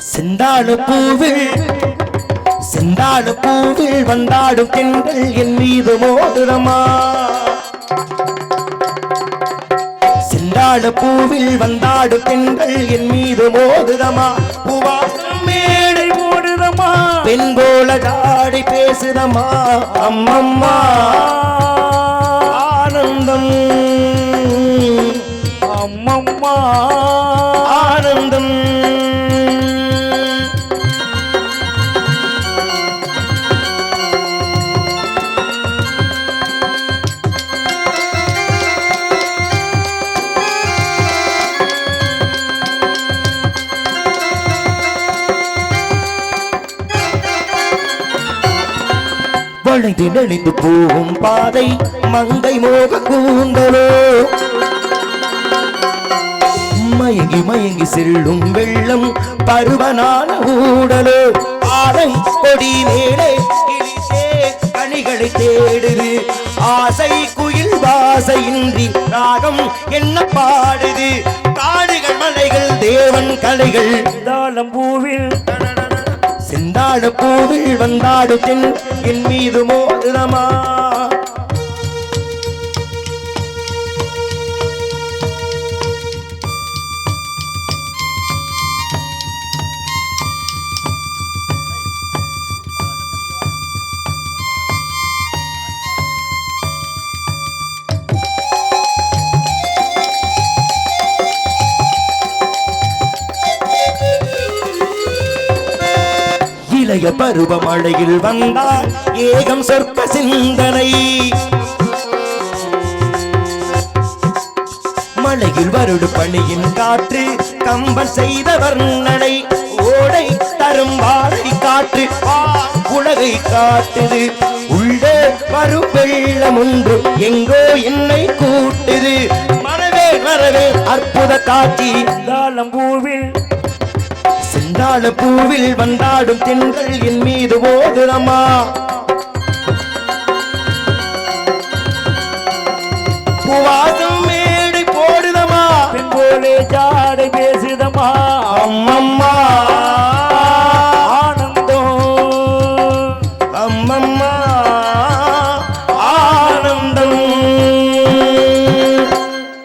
செந்தாழு பூவில் செந்தாழு பூவில் வந்தாடும் பெண்கள் என் மீது மோதிரமா? செந்தாழு பூவில் வந்தாடும் பெண்கள் என் மீது மோதிரமா? பூவாசம் மேடை மோதிரமா பெண் போல தாடி பேசுதமா? அம்மம்மா. வளைந்து நெளிந்து போகும் பாதை மங்கை மோக கூந்தலோ. மயங்கி மயங்கி செல்லும் வெள்ளம் பருவனான ஊடலோ. ஆலை கொடி மேலே கிளித்தே கனிகளை தேடுது. ஆசை குயில் வாசையின்றி ராகம் என்ன பாடுது. காடுகள் மலைகள் தேவன் கலைகள். தாளம் பூவில் செந்தாடு பூவில் வந்தாடு தென் என் மீது மோதுரமா இளைய பருவமழையில் வந்தார். ஏகம் சொற்ப சிந்தனை. மழையில் வருடு பணியின் காற்று கம்பல் செய்த வர்ணனை. ஓடை தரும் வாழை காற்று உலகை காட்டுது. உள்ளே வரும் வெள்ளம் ஒன்று எங்கோ என்னை கூட்டுது. வரவே வரவே அற்புத காட்சி. தாளம் பூவில் பூவில் வந்தாடும் தென்கள் என் மீது ஓதுரமா